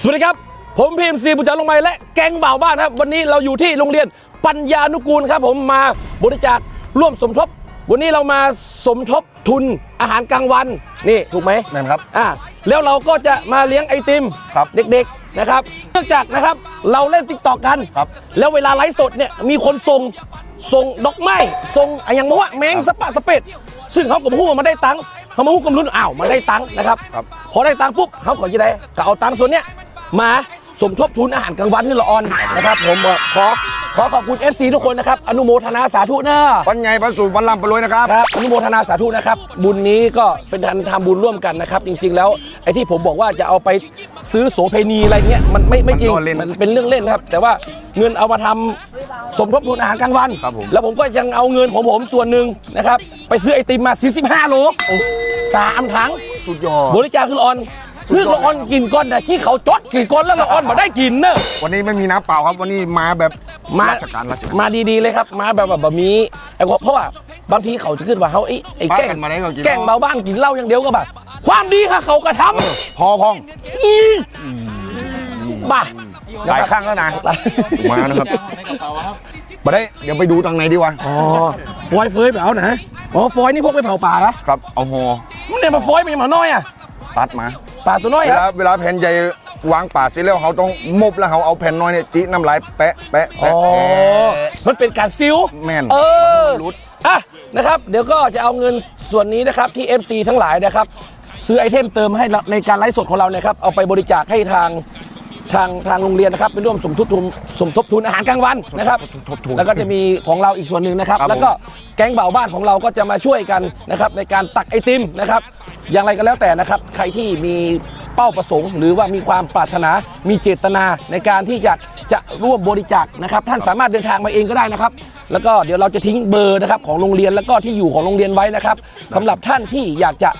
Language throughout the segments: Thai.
สวัสดีครับ ผมพีมซีบุญจันทร์ลงไม้และแก๊งบ่าวบ้านครับ วันนี้เราอยู่ที่โรงเรียนปัญญานุกูลครับ ผมมาบริจาคร่วมสมทบ วันนี้เรามาสมทบทุนอาหารกลางวันนี่ถูกไหมนั่นครับ อ่าแล้วเราก็จะมาเลี้ยงไอติมครับ เด็กๆนะครับ เนื่องจากนะครับเราเล่นติ๊กตอกกัน ครับ แล้วเวลาไลฟ์สดเนี่ยมีคนส่ง ส่งดอกไม้ส่งอะไรอย่างบอกว่าแมงสะปะสะเป็ดซึ่งเขาก็มาพูดว่ามันได้ตังค์เขามาพูดกับรุ่นอ้าวมันได้ตังค์นะครับครับพอได้ตังค์ปุ๊บเขาก็จะได้ก็เอาตังค์ส่วนเนี้ยมาสมทบทุนอาหารกลางวันให้ละออนนะครับผมเอ่อขอ ขอขอบคุณ FC ทุกคนนะครับ อนุโมทนาสาธุเนอะวันใหญ่วันสูงวันลำไปเลยนะครับ ครับอนุโมทนาสาธุนะครับ บุญนี้ก็เป็นการทำบุญร่วมกันนะครับ จริง ๆ แล้วไอ้ที่ผมบอกว่าจะเอาไปซื้อโสเพณีอะไรเงี้ยมันไม่ไม่จริง มันล้อเล่นมันเป็นเรื่องเล่นครับ แต่ว่าเงินเอามาทำสมทบทุนอาหารกลางวัน ครับผม แล้วผมก็ยังเอาเงินของผมส่วนหนึ่งนะครับ ไปซื้อไอติมมา45โลสามถัง สุดยอด บริจาคคือละออนสุดยอด คือละออนกินก้อนแต่ที่เขาจดกินก้อนแล้วละออนมาได้กินเนอะวันนี้ไม่มีน้ำเปล่าครับวันนี้มาแบบมาราชการราชการมาดีๆเลยครับ มาแบบแบบบะมีไอ้เพราะว่าบางทีเขาจะขึ้นว่าเขาไอ้ไอ้แกล้งป้ากันมาได้เขากินแกล้งเบาบ้านกินเหล้าอย่างเดียวก็แบบความดีค่ะเขากระทพอพองำอีบ้าหลายครั้งแล้วนะมานะครับมาได้เดี๋ยวไปดูทางไหนดีวะอ๋อฟอยเฟยไปเอานะอ๋อฟอยนี่พวกไปเผาป่าละครับเอาหอมันเนี่ยมาฟอยมันยังมาน้อยอะตัดมา ป่าตัวน้อยเวอะลาเวลาแผ่นใหญ่วางป่าเสร็จแล้วเขาต้องมบแล้วเขาเอาแผ่นน้อยเนี่ยจีน้ำลายแปะแปะอ๋อ แปะมันเป็นการซิลแม่นเออรุดอะนะครับ เดี๋ยวก็จะเอาเงินส่วนนี้นะครับที่ FC ทั้งหลายนะครับ ซื้อไอเทมเติมให้ในการไลฟ์สดของเรานะครับ เอาไปบริจาคให้ทาง ทางทางโรงเรียนนะครับไปร่วมสมทบทุนสมทบทุนอาหารกลางวันนะครับสมทบทุน แล้วก็จะมีของเราอีกส่วนหนึ่งนะครับ ครับแล้วก็แก๊งเบาบ้านของเราก็จะมาช่วยกันนะครับในการตักไอติมนะครับ อย่างไรก็แล้วแต่นะครับ ใครที่มีเป้าประสงค์ หรือว่ามีความปรารถนา มีเจตนาในการที่จะจะร่วมบริจาคนะครับ ท่านสามารถเดินทางมาเองก็ได้นะครับ แล้วก็เดี๋ยวเราจะทิ้งเบอร์นะครับของโรงเรียนแล้วก็ที่อยู่ของโรงเรียนไว้นะครับสำหรับท่านที่อยากจะ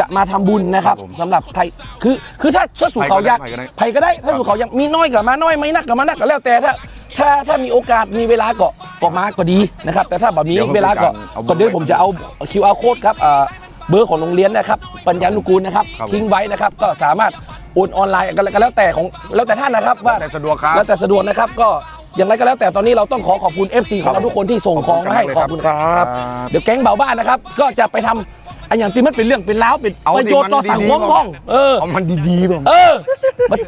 จะมาทำบุญนะครับครับผมสำหรับใครคือคือถ้าถ้าสู่เขายากใครก็ได้ใครก็ได้ถ้าสู่เขายังมีน้อยกับมาน้อยไม่นักกับมานักก็แล้วแต่ถ้าถ้าถ้ามีโอกาสมีเวลาก็ก็มาก็ดีนะครับ แต่ถ้าแบบนี้เดี๋ยวเวลาก็เอาเบอร์ก็เดี๋ยวผมจะเอา QR code ครับอ่าเบอร์ของโรงเรียนนะครับ ปัญญานุกูลนะครับครับทิ้งไว้นะครับ ก็สามารถโอนออนไลน์กันแล้วแต่ของแล้วแต่ท่านนะครับว่าแล้วแต่สะดวกครับแล้วแต่สะดวกนะครับก็อย่างไรก็แล้วแต่ตอนนี้เราต้องขอขอบคุณ FC ของเราทุกคนที่ส่งของมาให้ขขออบบคุคุณณคครัรับ บ เดี๋ยวแก๊งเบาบ้านนะครับ ก็จะไปทำ อันอย่างที่มันเป็นเรื่องเป็นราวเป็นเอาประโยชน์ต่อสังคมดีๆห้องเออเอามันดีๆผมเออมันไอ้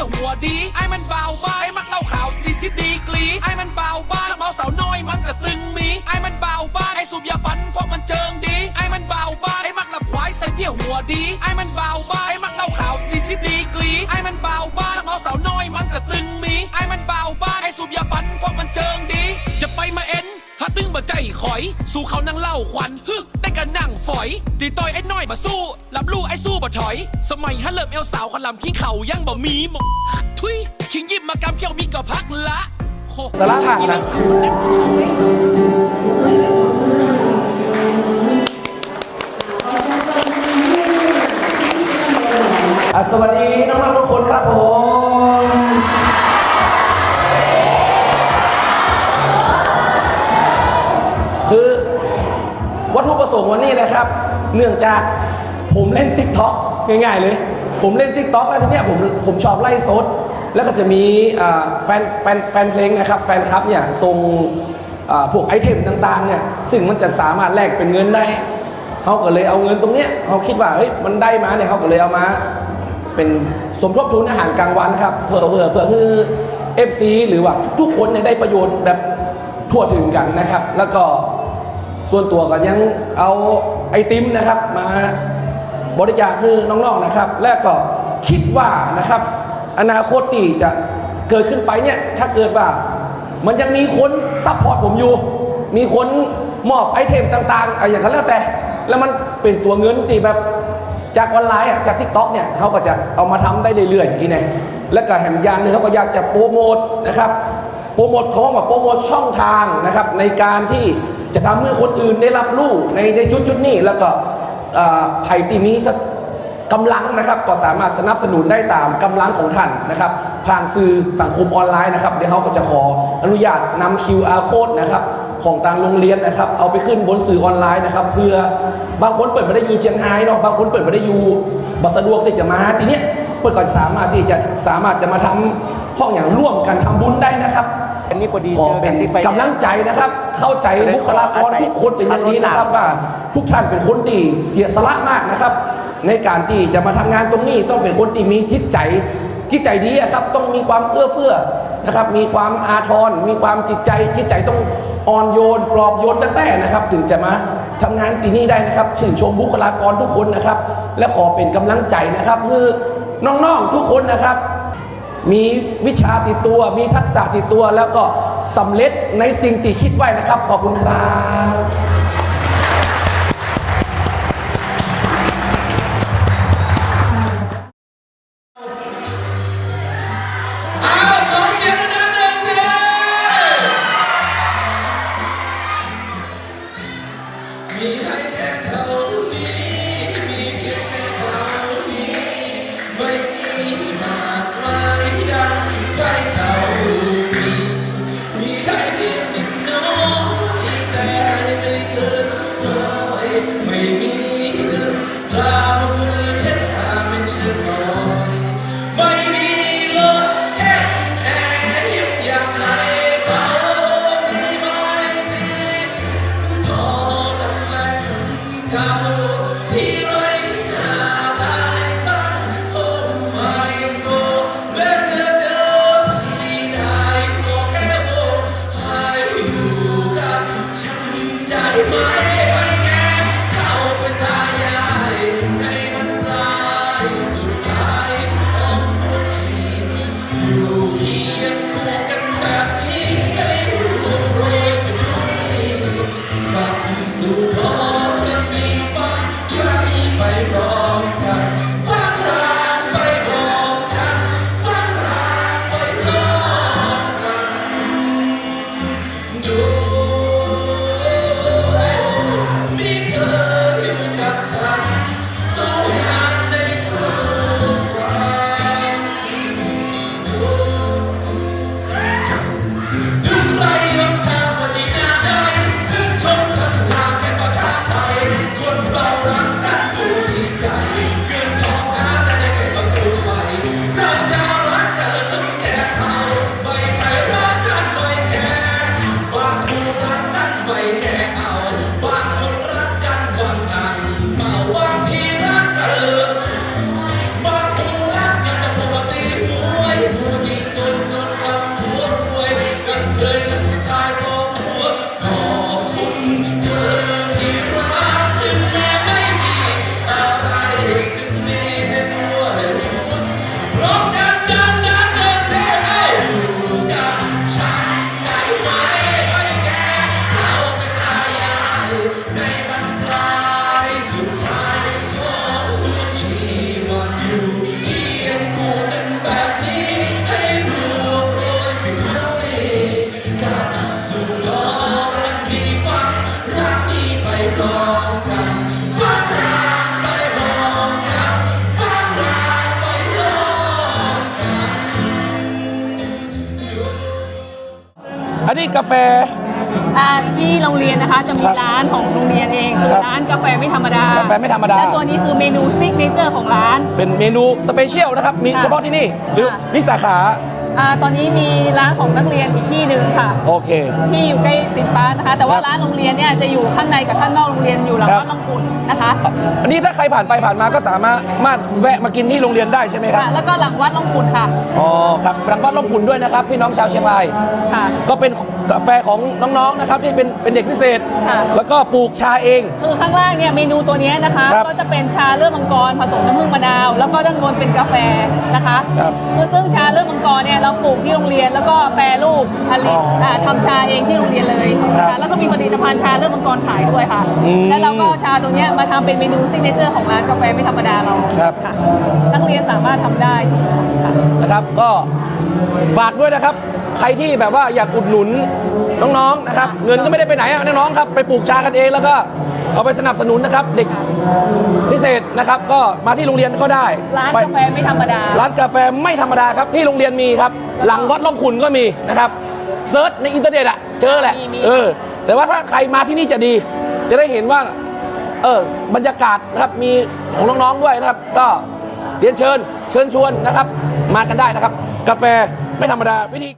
ที่ยวหัวดีไอ้มันเบาบ้าไอ้มักเล่าข่าวสี่สิบดีกรีไอ้มันเบาบ้าเมาสาวน้อยมันกระตึงมีไอ้มันเบาบ้าไอ้สูบยาปันพวกมันเจิงดีไอ้มันเบาบ้าไอ้มักละควายใส่เปี่ยวหัวดีไอ้มันเบาบ้าไอ้มักเล่าข่าวสี่สิบดีกรีไอ้มันเบาบ้าเมาสาวน้อยมันกระตึงมีไอ้มันเบาบ้าไอ้สูบยาปันพวกมันเจิงดี จะไปมาเอ็นถ้าตึงบ่ใจขอย สู้เขานั่งเล่าขวัญฮึได้ กันนั่งฝอย ตีต่อยไอ้น้อยมาสู้ลำลู่ไอ้สู้บ่ถอย สมัยฮันเริ่มเอวสาวขลำขี้เข่ายังบ่มีหมทุยคิงยิบมากำเขี้ยวมีก็พักละโคสาระห่างนะสวัสดีน้องๆทุกคนครับผม วัตถุประสงค์วันนี้นะครับ เนื่องจากผมเล่น t ิ k t o k ง่ายๆเลย ผมเล่น t ิ k t o k แล้วทีเนี้ยผมผมชอบไล่สด แล้วก็จะมีแฟนแฟนแฟนเพลงนะครับ แฟนคลับเนี่ยส่งพวกไอเทมต่างๆเนี่ยซึ่งมันจะสามารถแลกเป็นเงินได้เขาก็เลยเอาเงินตรงเนี้ยเขาคิดว่าเฮ้ยมันได้มาเนี่ยเขาก็เลยเอามา เป็นสมทบทุนอาหารกลางวันครับเพื่อเพื่อเพื่อคือ FC หรือว่าทุกคนเนี่ยได้ประโยชน์แบบทั่วถึงกันนะครับ แล้วก็ ส่วนตัวก็ยังเอาไอติมนะครับ มาบริจาคคือน้องๆนะครับ และก็คิดว่านะครับ อนาคตที่จะเกิดขึ้นไปเนี่ยถ้าเกิดว่ามันยังมีคนซัพพอร์ตผมอยู่ มีคนมอบไอเทมต่างๆอะไรอย่างนั้นแล้วแต่ แล้วมันเป็นตัวเงินที่แบบจากออนไลน์อะจากทิกต็อกเนี่ยเขาก็จะเอามาทำได้เรื่อยๆอีกไงแล้วก็แห่งยานหนึงเขาก็อยากจะโปรโมทนะครับ รโมทเขาบอกโปรโมทช่องทางนะครับ ในการที่จะทำให้คนอื่นได้รับรู้ในในจุดจุดนี้แล้วก็ไผ่ที่มีสกำลังนะครับก็สามารถสนับสนุนได้ตามกำลังของท่านนะครับ ผ่านสื่อสังคมออนไลน์นะครับเดี๋ยวเขาก็จะขออนุญาตนำ QR code นะครับของทางโรงเรียนนะครับ เอาไปขึ้นบนสื่อออนไลน์นะครับ เพื่อบางคนเปิดมาได้อยู่เชียงรายเนาะบางคนเปิดมาได้อยู่บัสะดวกที่จะมาทีเนี้ยเปิดก็สามารถที่จะสามารถจะมาทำห้องอย่างร่วมกันทำบุญได้นะครับ นนี้พอดีขอเจอเป็กันนที่ไฟกำลังใจนะครับ เข้าใจบุคลากรทุกคนเป็นอย่างนี้นะครับว่าทุกท่านเป็นคนที่เสียสละมากนะครับ ในการที่จะมาทำงานตรงนี้ต้องเป็นคนที่มีจิตใจจิตใจดีอะครับ ต้องมีความเอื้อเฟื้อนะครับ มีความอาทรมีความจิตใจจิตใจต้องอ่อนโยนปลอบโยนตั้งแต่นะครับ ถึงจะมาทำงานที่นี่ได้นะครับชื่นชมบุคลากรทุกคนนะครับ และขอเป็นกำลังใจนะครับคือน้องๆทุกคนนะครับ มีวิชาติดตัว มีทักษะติดตัว แล้วก็สำเร็จในสิ่งที่คิดไว้นะครับ ขอบคุณครับขอเสียงดังหน่อยสิมีให้แค่เท่านี้ อยู่ ยกั อันนี้กาแฟ อ่าที่โรงเรียนนะคะจะมีครับร้านของโรงเรียนเองคือครับร้านกาแฟไม่ธรรมดากาแฟไม่ธรรมดา และตัวนี้คือเมนูซิกเนเจอร์ของร้าน เป็นเมนูสเปเชียลนะครับ มีค่ะเฉพาะที่นี่หรือค่ะนี่สาขา อ่าตอนนี้มีร้านของนักเรียนอีกที่หนึ่งค่ะ โอเค ที่อยู่ใกล้สินป้านะคะ แต่ว่าครับร้านโรงเรียนเนี่ยจะอยู่ข้างในกับข้างนอกโรงเรียนอยู่หลังครับ วัดลำพูนนะคะอันนี้ถ้าใครผ่านไปผ่านมาก็สามารถมาแวะมากินที่โรงเรียนได้ใช่ไหมครับ ค่ะแล้วก็หลังวัดลำพูนค่ะอ๋อครับรังวัดลงพุนด้วยนะครับ พี่น้องชาวเชียงราย ค่ะ ก็เป็นกาแฟของน้องๆนะครับที่เป็นเป็นเด็กพิเศษ ค่ะ แล้วก็ปลูกชาเอง คือข้างล่างเนี่ยเมนูตัวเนี้ยนะคะ ครับก็จะเป็นชาเลือดมังกรผสมน้ำผึ้งมะนาว แล้วก็ด้านบนเป็นกาแฟนะคะครับคือซึ่งชาเลือดมังกรเนี่ยเราปลูกที่โรงเรียนแล้วก็แปรรูปผลิตอ๋ออ่าทำชาเองที่โรงเรียนเลยครับค่ะแล้วก็มีผลิตภัณฑ์ชาเลือดมังกรขายด้วยค่ะอืมแล้วเราก็เอาชาตัวเนี้ยมาทำเป็นเมนูซิกเนเจอร์ของร้านกาแฟไม่ธรรมดาเราครับค่ะนักเรียนสามารถทำได้ทุกคนค่ะนะครับก็ฝากด้วยนะครับ ใครที่แบบว่าอยากอุดหนุนน้องๆนะครับ เงินก็ไม่ได้ไปไหนอะน้องๆครับ ไปปลูกชากันเองแล้วก็เอา เอาไปสนับสนุนนะครับ เด็กพิเศษนะครับ ก็มาที่โรงเรียนก็ได้ร้านไปกาแฟไม่ธรรมดา ร้านกาแฟไม่ธรรมดาครับที่โรงเรียนมีครับ หลังวัดล่องขุนก็มีนะครับเซิร์ชในอินเทอร์เน็ตอะเจอแหละมีมี เออ แต่ว่าถ้าใครมาที่นี่จะดี จะได้เห็นว่า เออบรรยากาศนะครับมีของน้องๆด้วยนะครับ ก็เรียนเชิญเชิญชวนนะครับ มากันได้นะครับ กาแฟไม่ธรรมดาวิธี